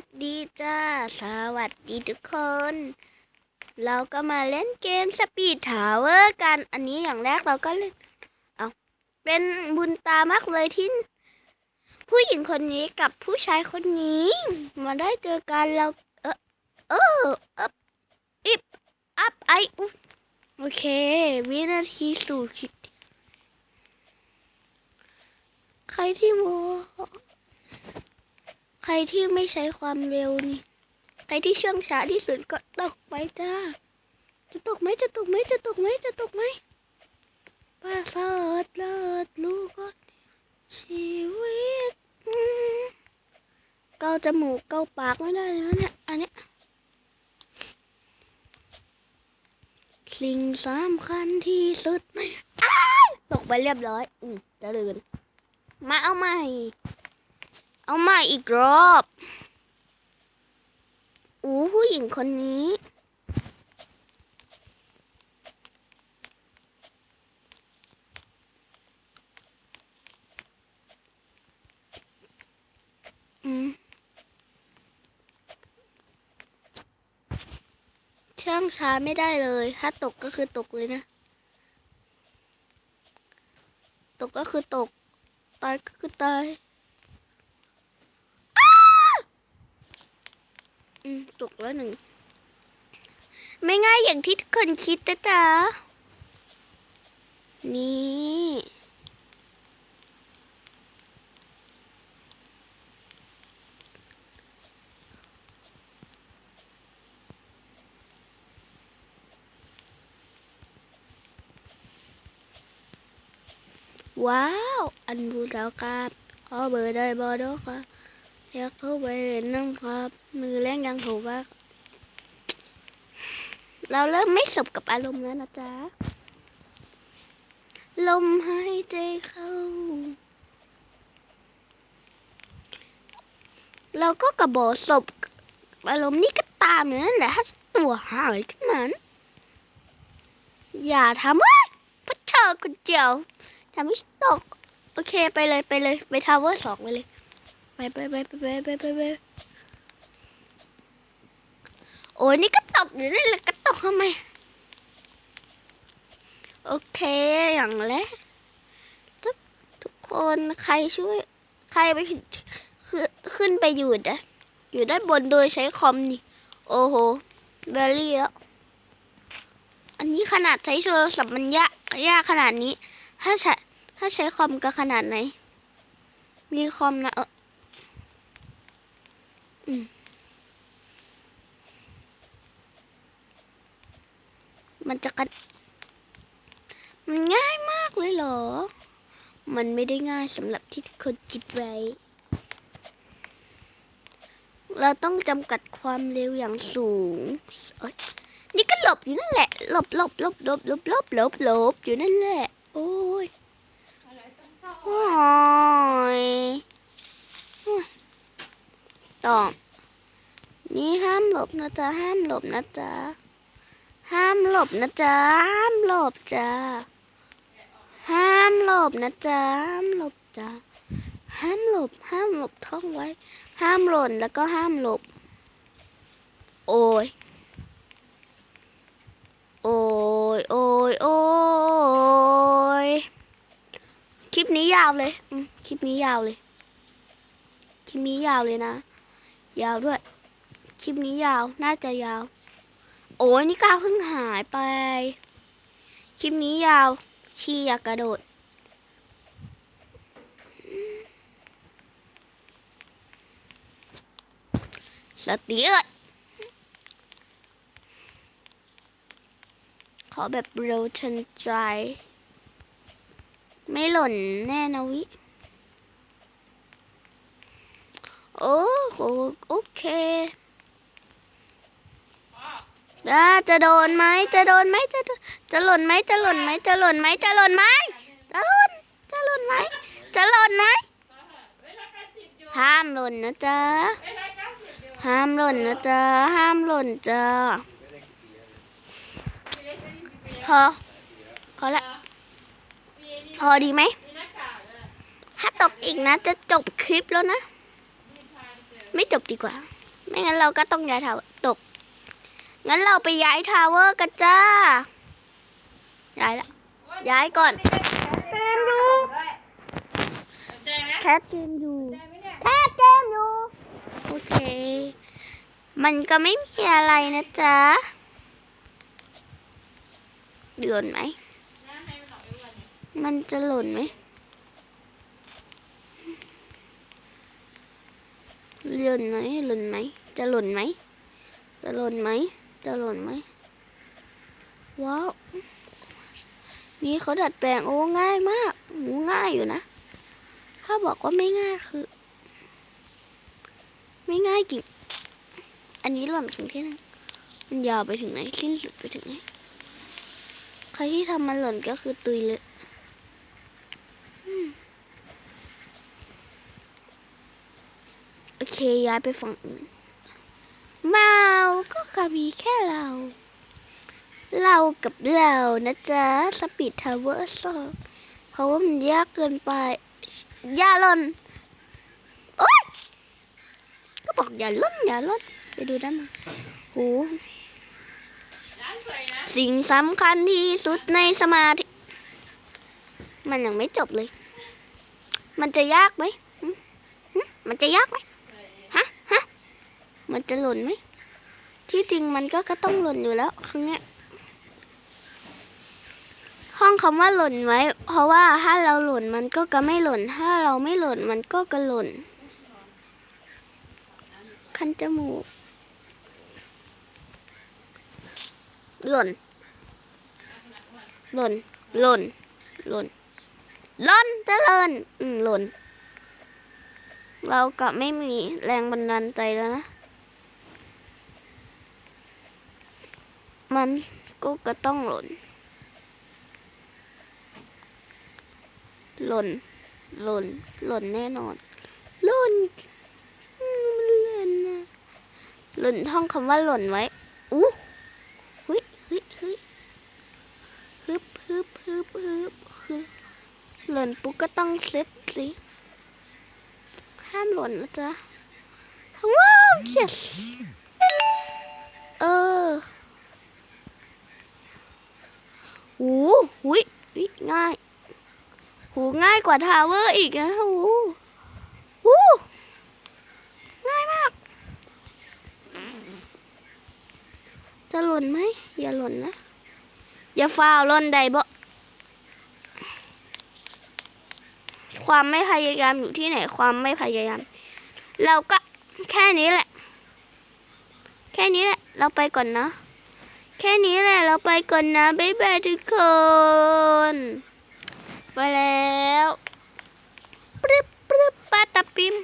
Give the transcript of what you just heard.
สดีจ้า สวัสดีทุกคน เราก็มาเล่นเกมสปีดทาวเวอร์กัน อันนี้อย่างแรกเราก็เล่น เอาเป็นบุญตามากเลยที่ ผู้หญิงคนนี้กับผู้ชายคนนี้ มาได้เจอกันเรา เออเอออัพอิบอัพไออุโอเค วินาทีสู่คิด ใครที่โม ครที่ไม่ใช้ความเร็วนี่ ใครที่เชื่องช้าที่สุดก็ตกไปจ้า จะตกไหมจะตกไหมจะตกไหมจะตกไหมป้าเลิศเลิศลูกก็ชีวิตเกาจมูกเกาปากไม่ได้เลยนะเนี่ยอันเนี้ยสิ่งสำคัญที่สุดตกไปเรียบร้อย อืมจะลืนมาเอาใหม่ เอาใหม่อีกรอบอู้ผู้หญิงคนนี้เอืมช่างช้าไม่ได้เลย ถ้าตกก็คือตกเลยนะ ตกก็คือตก ตายก็คือตาย อืม ตกแล้วหนึ่ง ไม่ง่ายอย่างที่ทุกคนคิดนะจ๊ะ นี่ ว้าว อันบูราวครับ ขอเบอร์ได้บอดอครับ อยากเข้าไปเล่นน้ำครับ มือแรงยังถูกว่าเราเริ่มไม่สบกับอารมณ์แล้วนะจ๊ะ ลมหายใจเข้า เราก็กระบอกศพอารมณ์นี่ก็ตามอยู่นั่นแหละถ้าตัวหายขึ้นมานอย่าทำว่าพวกเธอคนเดียวทำให้ตก โอเคไปเลยไปเลย ไปทาวเวอร์สองไปเลย ไปไปไปไปไปไปไปโอ้ยนี่ก็ตกอยู่นี่แหละก็ตกทำไม โอเคอย่างแรกทุกคนใครช่วย ใครไปขึ้นขึ้นไปอยู่นะอยู่ด้านบนโดยใช้คอมนี่ โอ้โหเบลลี่แล้ว อันนี้ขนาดใช้โทรศัพท์มันยากยากขนาดนี้ ถ้าใช้ถ้าใช้คอมก็ขนาดไหน มีคอมนะเออ มันจะกัน มันง่ายมากเลยเหรอ มันไม่ได้ง่ายสำหรับที่คนคิดไว้ เราต้องจำกัดความเร็วอย่างสูง นี่ก็หลบอยู่นั่นแหละ หลบหลบหลบหลบหลบหลบหลบหลบอยู่นั่นแหละ โอ้ยโอ้ย ตอบนี่ห้ามหลบนะจ๊ะห้ามหลบนะจ๊ะห้ามหลบนะจ๊ะห้ามหลบจ้ะห้ามหลบนะจ๊ะห้ามหลบจ้ะห้ามหลบ ห้ามหลบท่องไว้ ห้ามหล่นแล้วก็ห้ามหลบ โอ้ยโอ้ยโอ้ยโอ้ยคลิปนี้ยาวเลยคลิปนี้ยาวเลย คลิปนี้ยาวเลยนะ ยาวด้วย คลิปนี้ยาว น่าจะยาว โอ้ยนี่ก้าวเพิ่งหายไป คลิปนี้ยาวชีอยากกระโดดสเตียดขอแบบเร็วทันใจไม่หล่นแน่นะวิ โอ้ โอเคอ่าจะโดนไหมจะโดนไหมจะจะหล่นไหมจะหล่นไหมจะหล่นไหมจะหล่นไหมจะหล่นจะหล่นไหมจะหล่นไหมห้ามหล่นนะจ๊ะเวลาเก้าห้ามหล่นนะจ๊ะห้ามหล่นจ้ามีได้ใช้ดีพอพอละพอดีไหมถ้าตกอีกนะจะจบคลิปแล้วนะ ไม่จบดีกว่าเไม่งั้นเราก็ต้องย้ายทาวเวอร์ตก งั้นเราไปย้ายทาวเวอร์กันจ้า ย้ายละ ย้ายก่อนเต็มดูสนใจไหมแคทเกมอยู่สนใจไหมเนี่ยแคทเกมอยู่ โอเค มันก็ไม่มีอะไรนะจ๊ะหล่นไหมน้าให้มันออกเอวันเนี่ยมันจะหล่นไหม หล่นไหมหล่นไหม จะหล่นไหม จะหล่นไหม จะหล่นไหม ว้าว นี่เขาดัดแปลงโอ้ง่ายมากหมูง่ายอยู่นะ ถ้าบอกว่าไม่ง่ายคือ ไม่ง่ายจริงอันนี้หล่นถึงที่ไหนมันยาวไปถึงไหน สิ้นสุดไปถึงไหน ใครที่ทำมันหล่นก็คือตุยเลยอืมโอ เคย้ายไปฝั่งอื่นเมาก็กมีแค่เรา เรากับเรานะจ๊ะสปีดทาวเวอร์สองเพราะว่ามันยากเกินไปอย่าล่นโอ๊ยก็บอกอย่าล่นอย่าล่นไปดูด้านมาโหร้านสวยนะสิ่งสำคัญที่สุดในสมาธิ มันยังไม่จบเลย มันจะยากไหม มันจะยากไหม มันจะหล่นไหม ที่จริงมันก็ก็ต้องหล่นอยู่แล้วครั้งเนี้ยห้องคำว่าหล่นไว้ เพราะว่าถ้าเราหล่นมันก็จะไม่หล่น ถ้าเราไม่หล่นมันก็กระหล่น คันจมูก หล่น หล่น หล่น หล่น หล่นจะหล่นอืมหล่น เรากลับไม่มีแรงบันดาลใจแล้วนะ มันก็ก็ต้องหล่น หล่น หล่น หล่นแน่นอน หล่นมันหล่นนะหล่นท่องคำว่าหล่นไว้ อู้เฮ้ยเฮ้ยเฮ้ยฮึบฮึบฮึบฮึบคือหล่นปุ๊บก็ต้องเซ็ตสิ ห้ามหล่นนะจ๊ะ ว้าว yes หูหุยหุยง่าย หูง่ายกว่าทาวเวอร์อีกนะหูหูง่ายมาก จะหล่นไหม อย่าหล่นนะ อย่าฟาวหล่นใดบ่ความไม่พยายามอยู่ที่ไหนความไม่พยายาม เราก็แค่นี้แหละ แค่นี้แหละ เราไปก่อนนะ แค่นี้แหละเราไปก่อนนะ บ๊ายบายทุกคน ไปแล้ว ปรึบปรึบปาตาปิม